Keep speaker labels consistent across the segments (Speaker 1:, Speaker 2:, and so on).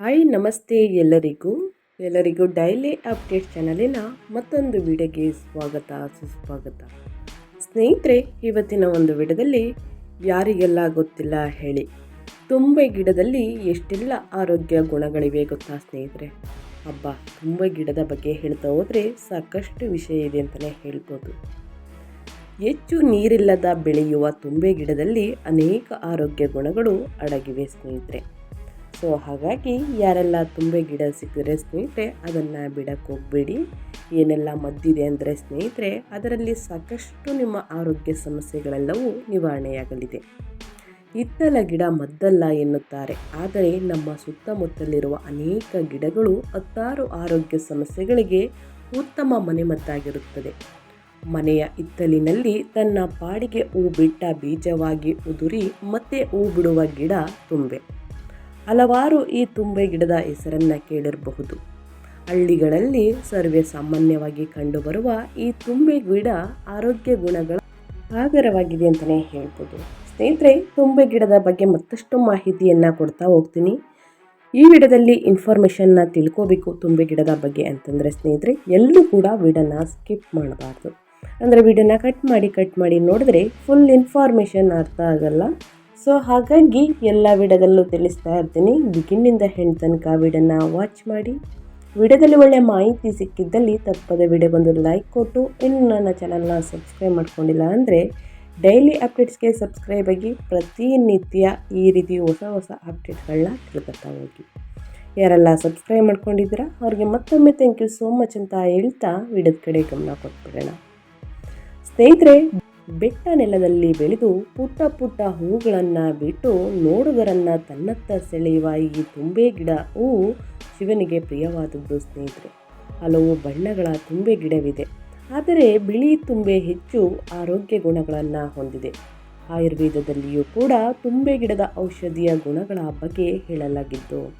Speaker 1: Hi ನಮಸ್ತೆ ಎಲ್ಲರಿಗೂ. ಎಲ್ಲರಿಗೂ ಡೈಲಿ ಅಪ್ಡೇಟ್ ಚಾನಲಿನ ಮತ್ತೊಂದು ವಿಡಿಯೋಗೆ ಸ್ವಾಗತ, ಸುಸ್ವಾಗತ. ಸ್ನೇಹಿತರೆ, ಇವತ್ತಿನ ಒಂದು ವಿಡದಲ್ಲಿ ಯಾರಿಗೆಲ್ಲ ಗೊತ್ತಿಲ್ಲ ಹೇಳಿ. ತುಂಬೆ ಗಿಡದಲ್ಲಿ ಎಷ್ಟೆಲ್ಲ ಆರೋಗ್ಯ ಗುಣಗಳಿವೆ ಗೊತ್ತಾ ಸ್ನೇಹಿತರೆ? ಹಬ್ಬ ತುಂಬೆ ಗಿಡದ ಬಗ್ಗೆ ಹೇಳ್ತಾ ಹೋದರೆ ಸಾಕಷ್ಟು ವಿಷಯ ಇದೆ ಅಂತಲೇ ಹೇಳ್ಬೋದು. ಹೆಚ್ಚು ನೀರಿಲ್ಲದ ಬೆಳೆಯುವ ತುಂಬೆ ಗಿಡದಲ್ಲಿ ಅನೇಕ ಆರೋಗ್ಯ ಗುಣಗಳು ಅಡಗಿವೆ ಸ್ನೇಹಿತರೆ. ಸೊ ಹಾಗಾಗಿ ಯಾರೆಲ್ಲ ತುಂಬೆ ಗಿಡ ಸಿಕ್ಕಿದ್ರೆ ಸ್ನೇಹಿತರೆ, ಅದನ್ನು ಬಿಡಕ್ಕೆ ಹೋಗಬೇಡಿ. ಏನೆಲ್ಲ ಮದ್ದಿದೆ ಅಂದರೆ ಸ್ನೇಹಿತರೆ, ಅದರಲ್ಲಿ ಸಾಕಷ್ಟು ನಿಮ್ಮ ಆರೋಗ್ಯ ಸಮಸ್ಯೆಗಳೆಲ್ಲವೂ ನಿವಾರಣೆಯಾಗಲಿದೆ. ಇತ್ತಲ ಗಿಡ ಮದ್ದಲ್ಲ ಎನ್ನುತ್ತಾರೆ. ಆದರೆ ನಮ್ಮ ಸುತ್ತಮುತ್ತಲಿರುವ ಅನೇಕ ಗಿಡಗಳು ಹತ್ತಾರು ಆರೋಗ್ಯ ಸಮಸ್ಯೆಗಳಿಗೆ ಉತ್ತಮ ಮನೆಮದ್ದಾಗಿರುತ್ತದೆ. ಮನೆಯ ಇತ್ತಲಿನಲ್ಲಿ ತನ್ನ ಪಾಡಿಗೆ ಹೂ ಬಿಟ್ಟ ಬೀಜವಾಗಿ ಉದುರಿ ಮತ್ತೆ ಹೂ ಬಿಡುವ ಗಿಡ ತುಂಬೆ. ಹಲವಾರು ಈ ತುಂಬೆ ಗಿಡದ ಹೆಸರನ್ನು ಕೇಳಿರಬಹುದು. ಹಳ್ಳಿಗಳಲ್ಲಿ ಸರ್ವೇ ಸಾಮಾನ್ಯವಾಗಿ ಕಂಡುಬರುವ ಈ ತುಂಬೆ ಗಿಡ ಆರೋಗ್ಯ ಗುಣಗಳ ಆಗರವಾಗಿದೆ ಅಂತಲೇ ಹೇಳ್ಬೋದು. ಸ್ನೇಹಿತರೆ, ತುಂಬೆ ಗಿಡದ ಬಗ್ಗೆ ಮತ್ತಷ್ಟು ಮಾಹಿತಿಯನ್ನು ಕೊಡ್ತಾ ಹೋಗ್ತೀನಿ. ಈ ವಿಡಿಯೋದಲ್ಲಿ ಇನ್ಫಾರ್ಮೇಷನ್ನ ತಿಳ್ಕೋಬೇಕು ತುಂಬೆ ಗಿಡದ ಬಗ್ಗೆ ಅಂತಂದರೆ ಸ್ನೇಹಿತರೆ ಎಲ್ಲರೂ ಕೂಡ ವಿಡನ್ನ ಸ್ಕಿಪ್ ಮಾಡಬಾರ್ದು. ಅಂದರೆ ವಿಡಿಯೋನ ಕಟ್ ಮಾಡಿ ಕಟ್ ಮಾಡಿ ನೋಡಿದ್ರೆ ಫುಲ್ ಇನ್ಫಾರ್ಮೇಷನ್ ಅರ್ಥ ಆಗಲ್ಲ. ಸೊ ಹಾಗಾಗಿ ಎಲ್ಲ ವಿಡಿಯೋದಲ್ಲೂ ತಿಳಿಸ್ತಾ ಇರ್ತೀನಿ. ಬಿಗಿನಿಂದ ಹೆಣ್ಣು ತನಕ ವಿಡಿಯೋನ ವಾಚ್ ಮಾಡಿ. ವಿಡಿಯೋದಲ್ಲಿ ಒಳ್ಳೆಯ ಮಾಹಿತಿ ಸಿಕ್ಕಿದ್ದಲ್ಲಿ ತಪ್ಪದ ವಿಡಿಯೋಗೊಂದು ಲೈಕ್ ಕೊಟ್ಟು, ಇನ್ನು ನನ್ನ ಚಾನಲ್ನ ಸಬ್ಸ್ಕ್ರೈಬ್ ಮಾಡ್ಕೊಂಡಿಲ್ಲ ಅಂದರೆ ಡೈಲಿ ಅಪ್ಡೇಟ್ಸ್ಗೆ ಸಬ್ಸ್ಕ್ರೈಬ್ ಆಗಿ ಪ್ರತಿನಿತ್ಯ ಈ ರೀತಿ ಹೊಸ ಹೊಸ ಅಪ್ಡೇಟ್ಗಳನ್ನ ತಿಳ್ಕೊತಾ ಹೋಗಿ. ಯಾರೆಲ್ಲ ಸಬ್ಸ್ಕ್ರೈಬ್ ಮಾಡ್ಕೊಂಡಿದ್ದೀರಾ, ಅವ್ರಿಗೆ ಮತ್ತೊಮ್ಮೆ ಥ್ಯಾಂಕ್ ಯು ಸೋ ಮಚ್ ಅಂತ ಹೇಳ್ತಾ ವಿಡಿಯೋದ ಕಡೆ ಗಮನ ಕೊಟ್ಬಿಡೋಣ. ಸ್ನೇಹಿತರೆ ಬೆಟ್ಟ ನೆಲದಲ್ಲಿ ಬೆಳೆದು ಪುಟ್ಟ ಪುಟ್ಟ ಹೂಗಳನ್ನು ಬಿಟ್ಟು ನೋಡುಗರನ್ನು ತನ್ನತ್ತ ಸೆಳೆಯುವ ಈ ತುಂಬೆ ಗಿಡ ಹೂವು ಶಿವನಿಗೆ ಪ್ರಿಯವಾದದ್ದು ಸ್ನೇಹಿತರೆ. ಹಲವು ಬಣ್ಣಗಳ ತುಂಬೆ ಗಿಡವಿದೆ. ಆದರೆ ಬಿಳಿ ತುಂಬೆ ಹೆಚ್ಚು ಆರೋಗ್ಯ ಗುಣಗಳನ್ನು ಹೊಂದಿದೆ. ಆಯುರ್ವೇದದಲ್ಲಿಯೂ ಕೂಡ ತುಂಬೆ ಗಿಡದ ಔಷಧಿಯ ಗುಣಗಳ ಬಗ್ಗೆ ಹೇಳಲಾಗಿದ್ದು,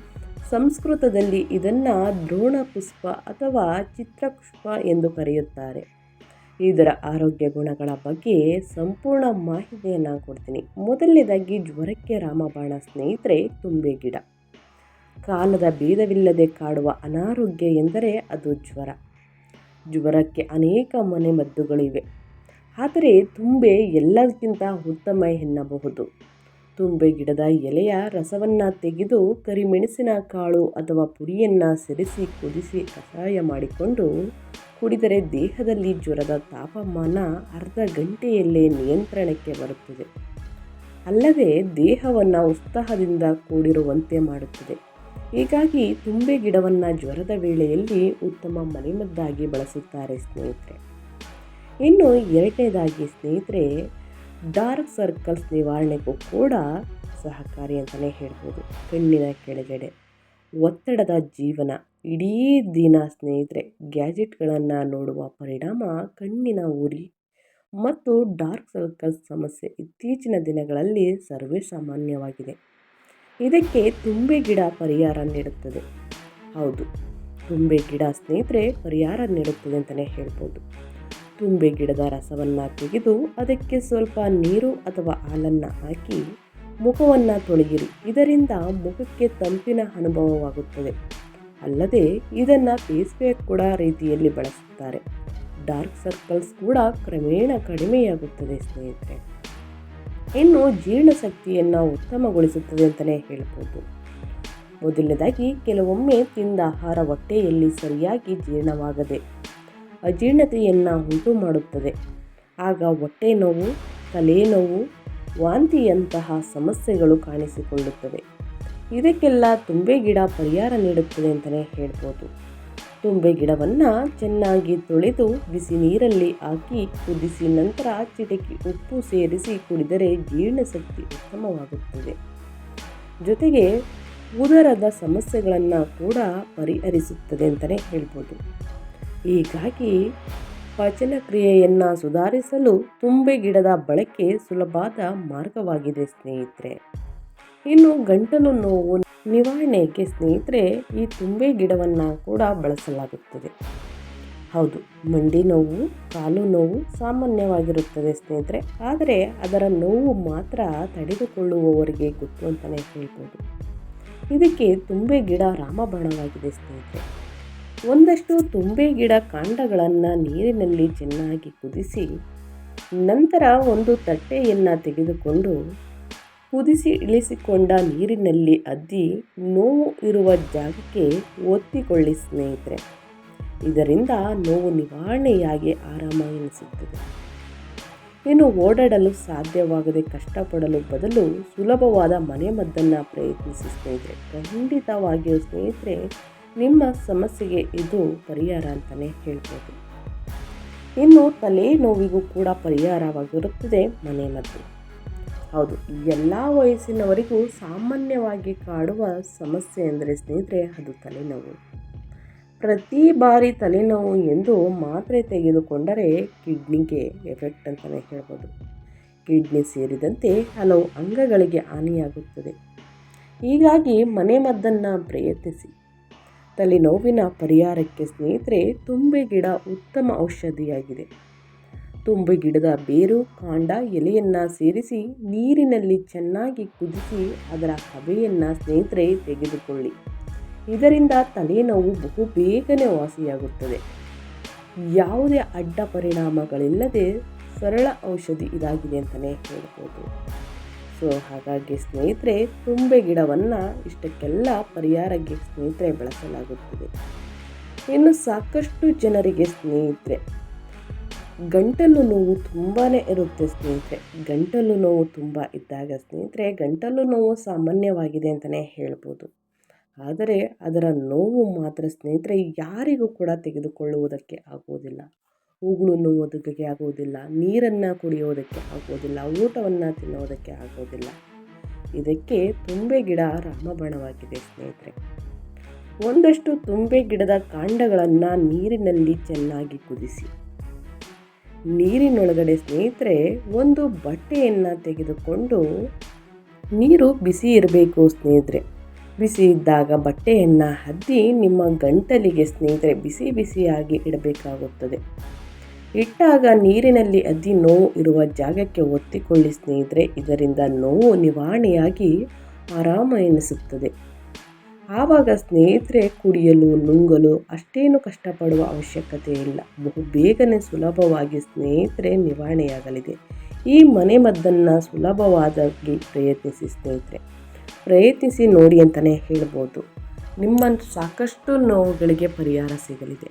Speaker 1: ಸಂಸ್ಕೃತದಲ್ಲಿ ಇದನ್ನು ದ್ರೋಣ ಪುಷ್ಪ ಅಥವಾ ಚಿತ್ರಪುಷ್ಪ ಎಂದು ಕರೆಯುತ್ತಾರೆ. ಇದರ ಆರೋಗ್ಯ ಗುಣಗಳ ಬಗ್ಗೆ ಸಂಪೂರ್ಣ ಮಾಹಿತಿಯನ್ನು ಕೊಡ್ತೀನಿ. ಮೊದಲನೇದಾಗಿ ಜ್ವರಕ್ಕೆ ರಾಮಬಾಣ ಸ್ನೇಹಿತರೆ, ತುಂಬೆ ಗಿಡ. ಕಾಲದ ಭೇದವಿಲ್ಲದೆ ಕಾಡುವ ಅನಾರೋಗ್ಯ ಎಂದರೆ ಅದು ಜ್ವರ. ಜ್ವರಕ್ಕೆ ಅನೇಕ ಮನೆಮದ್ದುಗಳಿವೆ ಆದರೆ ತುಂಬೆ ಎಲ್ಲಕ್ಕಿಂತ ಉತ್ತಮ ಎನ್ನಬಹುದು. ತುಂಬೆ ಗಿಡದ ಎಲೆಯ ರಸವನ್ನು ತೆಗೆದು ಕರಿಮೆಣಸಿನ ಕಾಳು ಅಥವಾ ಪುಡಿಯನ್ನು ಸೇರಿಸಿ ಕುದಿಸಿ ಕಷಾಯ ಮಾಡಿಕೊಂಡು ಕುಡಿದರೆ ದೇಹದಲ್ಲಿ ಜ್ವರದ ತಾಪಮಾನ ಅರ್ಧ ಗಂಟೆಯಲ್ಲೇ ನಿಯಂತ್ರಣಕ್ಕೆ ಬರುತ್ತದೆ. ಅಲ್ಲದೆ ದೇಹವನ್ನು ಉತ್ಸಾಹದಿಂದ ಕೂಡಿರುವಂತೆ ಮಾಡುತ್ತದೆ. ಹೀಗಾಗಿ ತುಂಬೆ ಗಿಡವನ್ನು ಜ್ವರದ ವೇಳೆಯಲ್ಲಿ ಉತ್ತಮ ಮನೆಮದ್ದಾಗಿ ಬಳಸುತ್ತಾರೆ ಸ್ನೇಹಿತರೆ. ಇನ್ನು ಎರಡನೇದಾಗಿ ಸ್ನೇಹಿತರೆ, ಡಾರ್ಕ್ ಸರ್ಕಲ್ಸ್ ನಿವಾರಣೆಗೂ ಕೂಡ ಸಹಕಾರಿ ಅಂತಲೇ ಹೇಳ್ಬೋದು. ಕಣ್ಣಿನ ಕೆಳಗಡೆ ಒತ್ತಡದ ಜೀವನ. ಇಡೀ ದಿನ ಸ್ನೇಹಿತರೆ, ಗ್ಯಾಜೆಟ್ಗಳನ್ನು ನೋಡುವ ಪರಿಣಾಮ ಕಣ್ಣಿನ ಉರಿ ಮತ್ತು ಡಾರ್ಕ್ ಸರ್ಕಲ್ಸ್ ಸಮಸ್ಯೆ ಇತ್ತೀಚಿನ ದಿನಗಳಲ್ಲಿ ಸರ್ವೇ ಸಾಮಾನ್ಯವಾಗಿದೆ. ಇದಕ್ಕೆ ತುಂಬೆ ಗಿಡ ಪರಿಹಾರ ನೀಡುತ್ತದೆ. ಹೌದು, ತುಂಬೆ ಗಿಡ ಸ್ನೇಹಿತರೆ, ಪರಿಹಾರ ನೀಡುತ್ತದೆ ಅಂತಲೇ ಹೇಳ್ಬೋದು. ತುಂಬೆ ಗಿಡದ ರಸವನ್ನು ತೆಗೆದು ಅದಕ್ಕೆ ಸ್ವಲ್ಪ ನೀರು ಅಥವಾ ಹಾಲನ್ನು ಹಾಕಿ ಮುಖವನ್ನು ತೊಳೆಯಿರಿ. ಇದರಿಂದ ಮುಖಕ್ಕೆ ತಂಪಿನ ಅನುಭವವಾಗುತ್ತದೆ. ಅಲ್ಲದೆ ಇದನ್ನು ಫೇಸ್ ಪ್ಯಾಕ್ ಕೂಡ ರೀತಿಯಲ್ಲಿ ಬಳಸುತ್ತಾರೆ. ಡಾರ್ಕ್ ಸರ್ಕಲ್ಸ್ ಕೂಡ ಕ್ರಮೇಣ ಕಡಿಮೆಯಾಗುತ್ತದೆ ಸ್ನೇಹಿತರೆ. ಇನ್ನು ಜೀರ್ಣಶಕ್ತಿಯನ್ನು ಉತ್ತಮಗೊಳಿಸುತ್ತದೆ ಅಂತಲೇ ಹೇಳ್ಬೋದು. ಮೊದಲನೇದಾಗಿ ಕೆಲವೊಮ್ಮೆ ತಿಂದ ಆಹಾರ ಹೊಟ್ಟೆಯಲ್ಲಿ ಸರಿಯಾಗಿ ಜೀರ್ಣವಾಗದೆ ಅಜೀರ್ಣತೆಯನ್ನು ಉಂಟು ಮಾಡುತ್ತದೆ ಆಗ ಹೊಟ್ಟೆ ನೋವು ತಲೆನೋವು ವಾಂತಿಯಂತಹ ಸಮಸ್ಯೆಗಳು ಕಾಣಿಸಿಕೊಳ್ಳುತ್ತವೆ. ಇದಕ್ಕೆಲ್ಲ ತುಂಬೆ ಗಿಡ ಪರಿಹಾರ ನೀಡುತ್ತದೆ ಅಂತಲೇ ಹೇಳ್ಬೋದು. ತುಂಬೆ ಗಿಡವನ್ನು ಚೆನ್ನಾಗಿ ತೊಳೆದು ಬಿಸಿ ನೀರಲ್ಲಿ ಹಾಕಿ ಕುದಿಸಿ ನಂತರ ಚಿಟಕಿ ಉಪ್ಪು ಸೇರಿಸಿ ಕುಡಿದರೆ ಜೀರ್ಣಶಕ್ತಿ ಉತ್ತಮವಾಗುತ್ತದೆ. ಜೊತೆಗೆ ಉದರದ ಸಮಸ್ಯೆಗಳನ್ನು ಕೂಡ ಪರಿಹರಿಸುತ್ತದೆ ಅಂತಲೇ ಹೇಳ್ಬೋದು. ಹೀಗಾಗಿ ಪಚನ ಕ್ರಿಯೆಯನ್ನು ಸುಧಾರಿಸಲು ತುಂಬೆ ಗಿಡದ ಬಳಕೆ ಸುಲಭದ ಮಾರ್ಗವಾಗಿದೆ ಸ್ನೇಹಿತರೆ. ಇನ್ನು ಗಂಟಲು ನೋವು ನಿವಾರಣೆಗೆ ಸ್ನೇಹಿತರೆ, ಈ ತುಂಬೆ ಗಿಡವನ್ನು ಕೂಡ ಬಳಸಲಾಗುತ್ತದೆ. ಹೌದು, ಮಂಡಿ ನೋವು, ಕಾಲು ನೋವು ಸಾಮಾನ್ಯವಾಗಿರುತ್ತದೆ ಸ್ನೇಹಿತರೆ. ಆದರೆ ಅದರ ನೋವು ಮಾತ್ರ ತಡೆದುಕೊಳ್ಳುವವರಿಗೆ ಗೊತ್ತು ಅಂತಲೇ ಹೇಳ್ಬೋದು. ಇದಕ್ಕೆ ತುಂಬೆ ಗಿಡ ರಾಮಬಾಣವಾಗಿದೆ ಸ್ನೇಹಿತರೆ. ಒಂದಷ್ಟು ತುಂಬೆ ಗಿಡ ಕಾಂಡಗಳನ್ನು ನೀರಿನಲ್ಲಿ ಚೆನ್ನಾಗಿ ಕುದಿಸಿ, ನಂತರ ಒಂದು ತಟ್ಟೆಯನ್ನು ತೆಗೆದುಕೊಂಡು ಕುದಿಸಿ ಇಳಿಸಿಕೊಂಡ ನೀರಿನಲ್ಲಿ ಅದ್ದಿ ನೋವು ಇರುವ ಜಾಗಕ್ಕೆ ಒತ್ತಿಕೊಳ್ಳಿ ಸ್ನೇಹಿತರೆ. ಇದರಿಂದ ನೋವು ನಿವಾರಣೆಯಾಗಿ ಆರಾಮ ಎನಿಸುತ್ತದೆ. ಇನ್ನು ಓಡಾಡಲು ಸಾಧ್ಯವಾಗದೆ ಕಷ್ಟಪಡಲು ಬದಲು ಸುಲಭವಾದ ಮನೆಮದ್ದನ್ನು ಪ್ರಯತ್ನಿಸಿ ಸ್ನೇಹಿತರೆ. ಖಂಡಿತವಾಗಿಯೂ ಸ್ನೇಹಿತರೆ, ನಿಮ್ಮ ಸಮಸ್ಯೆಗೆ ಇದು ಪರಿಹಾರ ಅಂತಲೇ ಹೇಳ್ಬೋದು. ಇನ್ನು ತಲೆ ನೋವಿಗೂ ಕೂಡ ಪರಿಹಾರವಾಗಿರುತ್ತದೆ ಮನೆಮದ್ದು ಹೌದು. ಎಲ್ಲ ವಯಸ್ಸಿನವರಿಗೂ ಸಾಮಾನ್ಯವಾಗಿ ಕಾಡುವ ಸಮಸ್ಯೆ ಎಂದರೆ ಸ್ನೇಹಿತರೆ ಅದು ತಲೆನೋವು. ಪ್ರತಿ ಬಾರಿ ತಲೆನೋವು ಎಂದು ಮಾತ್ರೆ ತೆಗೆದುಕೊಂಡರೆ ಕಿಡ್ನಿಗೆ ಎಫೆಕ್ಟ್ ಅಂತಲೇ ಹೇಳ್ಬೋದು. ಕಿಡ್ನಿ ಸೇರಿದಂತೆ ಹಲವು ಅಂಗಗಳಿಗೆ ಹಾನಿಯಾಗುತ್ತದೆ. ಹೀಗಾಗಿ ಮನೆಮದ್ದನ್ನು ಪ್ರಯತ್ನಿಸಿ. ತಲೆನೋವಿನ ಪರಿಹಾರಕ್ಕೆ ಸ್ನೇಹಿತರೆ ತುಂಬೆ ಗಿಡ ಉತ್ತಮ ಔಷಧಿಯಾಗಿದೆ. ತುಂಬೆ ಗಿಡದ ಬೇರು ಕಾಂಡ ಎಲೆಯನ್ನು ಸೇರಿಸಿ ನೀರಿನಲ್ಲಿ ಚೆನ್ನಾಗಿ ಕುದಿಸಿ ಅದರ ಹಬೆಯನ್ನು ಸ್ನೇಹಿತರೆ ತೆಗೆದುಕೊಳ್ಳಿ. ಇದರಿಂದ ತಲೆನೋವು ಬಹು ಬೇಗನೆ ವಾಸಿಯಾಗುತ್ತದೆ. ಯಾವುದೇ ಅಡ್ಡ ಪರಿಣಾಮಗಳಿಲ್ಲದೆ ಸರಳ ಔಷಧಿ ಇದಾಗಿದೆ ಅಂತಲೇ ಹೇಳ್ಬೋದು. ಸೊ ಹಾಗಾಗಿ ಸ್ನೇಹಿತರೆ, ತುಂಬೆ ಗಿಡವನ್ನು ಇಷ್ಟಕ್ಕೆಲ್ಲ ಪರಿಹಾರಕ್ಕೆ ಸ್ನೇಹಿತರೆ ಬಳಸಲಾಗುತ್ತದೆ. ಇನ್ನು ಸಾಕಷ್ಟು ಜನರಿಗೆ ಸ್ನೇಹಿತರೆ ಗಂಟಲು ನೋವು ತುಂಬಾ ಇರುತ್ತೆ ಸ್ನೇಹಿತರೆ. ಗಂಟಲು ನೋವು ತುಂಬ ಇದ್ದಾಗ ಸ್ನೇಹಿತರೆ, ಗಂಟಲು ನೋವು ಸಾಮಾನ್ಯವಾಗಿದೆ ಅಂತಲೇ ಹೇಳ್ಬೋದು. ಆದರೆ ಅದರ ನೋವು ಮಾತ್ರ ಸ್ನೇಹಿತರೆ ಯಾರಿಗೂ ಕೂಡ ತೆಗೆದುಕೊಳ್ಳುವುದಕ್ಕೆ ಆಗುವುದಿಲ್ಲ. ಉಗುಳು ನೋವೋದಕ್ಕೆ ಆಗುವುದಿಲ್ಲ, ನೀರನ್ನು ಕುಡಿಯೋದಕ್ಕೆ ಆಗೋದಿಲ್ಲ ಊಟವನ್ನು ತಿನ್ನೋದಕ್ಕೆ ಆಗೋದಿಲ್ಲ ಇದಕ್ಕೆ ತುಂಬೆ ಗಿಡ ರಾಮಬಾಣವಾಗಿದೆ ಸ್ನೇಹಿತರೆ. ಒಂದಷ್ಟು ತುಂಬೆ ಗಿಡದ ಕಾಂಡಗಳನ್ನು ನೀರಿನಲ್ಲಿ ಚೆನ್ನಾಗಿ ಕುದಿಸಿ. ನೀರಿನೊಳಗಡೆ ಸ್ನೇಹಿತರೆ, ಒಂದು ಬಟ್ಟೆಯನ್ನು ತೆಗೆದುಕೊಂಡು ನೀರು ಬಿಸಿ ಇರಬೇಕು ಸ್ನೇಹಿತರೆ. ಬಿಸಿ ಇದ್ದಾಗ ಬಟ್ಟೆಯನ್ನು ಹದ್ದಿ ನಿಮ್ಮ ಗಂಟಲಿಗೆ ಸ್ನೇಹಿತರೆ ಬಿಸಿ ಬಿಸಿಯಾಗಿ ಇಡಬೇಕಾಗುತ್ತದೆ. ಇಟ್ಟಾಗ ನೀರಿನಲ್ಲಿ ಅದ್ದಿ ನೋವು ಇರುವ ಜಾಗಕ್ಕೆ ಒತ್ತಿಕೊಳ್ಳಿ ಸ್ನೇಹಿತರೆ. ಇದರಿಂದ ನೋವು ನಿವಾರಣೆಯಾಗಿ ಆರಾಮ ಎನಿಸುತ್ತದೆ. ಆವಾಗ ಸ್ನೇಹಿತರೆ, ಕುಡಿಯಲು, ನುಂಗಲು ಅಷ್ಟೇನು ಕಷ್ಟಪಡುವ ಅವಶ್ಯಕತೆ ಇಲ್ಲ. ಬಹು ಬೇಗನೆ ಸುಲಭವಾಗಿ ಸ್ನೇಹಿತರೆ ನಿವಾರಣೆಯಾಗಲಿದೆ. ಈ ಮನೆಮದ್ದನ್ನು ಸುಲಭವಾದಾಗಿ ಪ್ರಯತ್ನಿಸಿ ಸ್ನೇಹಿತರೆ. ಪ್ರಯತ್ನಿಸಿ ನೋಡಿ ಅಂತಲೇ ಹೇಳ್ಬೋದು. ನಿಮ್ಮ ಸಾಕಷ್ಟು ನೋವುಗಳಿಗೆ ಪರಿಹಾರ ಸಿಗಲಿದೆ.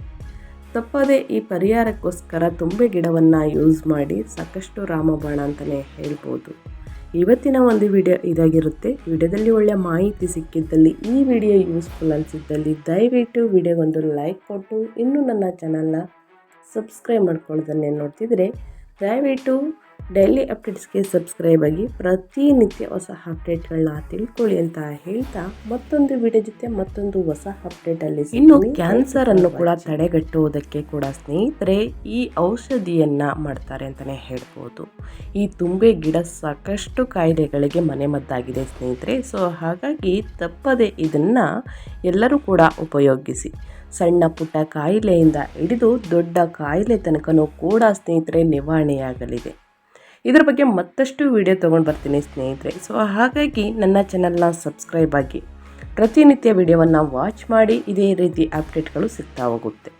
Speaker 1: ತಪ್ಪದೆ ಈ ಪರಿಹಾರಕ್ಕೋಸ್ಕರ ತುಂಬೆ ಗಿಡವನ್ನು ಯೂಸ್ ಮಾಡಿ ಸಾಕಷ್ಟು ರಾಮಬಾಣ ಅಂತಲೇ ಹೇಳ್ಬೋದು. ಇವತ್ತಿನ ಒಂದು ವಿಡಿಯೋ ಇದಾಗಿರುತ್ತೆ. ವಿಡಿಯೋದಲ್ಲಿ ಒಳ್ಳೆಯ ಮಾಹಿತಿ ಸಿಕ್ಕಿದ್ದಲ್ಲಿ ಈ ವಿಡಿಯೋ ಯೂಸ್ಫುಲ್ ಅನಿಸಿದ್ದಲ್ಲಿ ದಯವಿಟ್ಟು ವಿಡಿಯೋಗೊಂದು ಲೈಕ್ ಕೊಟ್ಟು ಇನ್ನೂ ನನ್ನ ಚಾನಲ್ನ ಸಬ್ಸ್ಕ್ರೈಬ್ ಮಾಡ್ಕೊಳ್ಳೋದನ್ನೇ ನೋಡ್ತಿದ್ರೆ ದಯವಿಟ್ಟು ಡೈಲಿ ಅಪ್ಡೇಟ್ಸ್ಗೆ ಸಬ್ಸ್ಕ್ರೈಬ್ ಆಗಿ ಪ್ರತಿನಿತ್ಯ ಹೊಸ ಅಪ್ಡೇಟ್ಗಳನ್ನ ತಿಳ್ಕೊಳ್ಳಿ ಅಂತ ಹೇಳ್ತಾ ಮತ್ತೊಂದು ವಿಡಿಯೋ ಜೊತೆ ಮತ್ತೊಂದು ಹೊಸ ಅಪ್ಡೇಟಲ್ಲಿ ಇನ್ನು ಕ್ಯಾನ್ಸರ್ ಅನ್ನು ಕೂಡ ತಡೆಗಟ್ಟುವುದಕ್ಕೆ ಕೂಡ ಸ್ನೇಹಿತರೆ ಈ ಔಷಧಿಯನ್ನ ಮಾಡ್ತಾರೆ ಅಂತಲೇ ಹೇಳ್ಬೋದು. ಈ ತುಂಬೆ ಗಿಡ ಸಾಕಷ್ಟು ಕಾಯಿಲೆಗಳಿಗೆ ಮನೆಮದ್ದಾಗಿದೆ ಸ್ನೇಹಿತರೆ. ಸೊ ಹಾಗಾಗಿ ತಪ್ಪದೆ ಇದನ್ನ ಎಲ್ಲರೂ ಕೂಡ ಉಪಯೋಗಿಸಿ. ಸಣ್ಣ ಪುಟ್ಟ ಕಾಯಿಲೆಯಿಂದ ಹಿಡಿದು ದೊಡ್ಡ ಕಾಯಿಲೆ ತನಕನೂ ಕೂಡ ಸ್ನೇಹಿತರೆ ನಿವಾರಣೆಯಾಗಲಿದೆ. ಇದರ ಬಗ್ಗೆ ಮತ್ತಷ್ಟು ವಿಡಿಯೋ ತೊಗೊಂಡು ಬರ್ತೀನಿ ಸ್ನೇಹಿತರೆ. ಸೊ ಹಾಗಾಗಿ ನನ್ನ ಚಾನಲ್ನ ಸಬ್ಸ್ಕ್ರೈಬ್ ಆಗಿ ಪ್ರತಿನಿತ್ಯ ವಿಡಿಯೋವನ್ನು ವಾಚ್ ಮಾಡಿ ಇದೇ ರೀತಿ ಅಪ್ಡೇಟ್ಗಳು ಸಿಗ್ತಾ ಹೋಗುತ್ತೆ.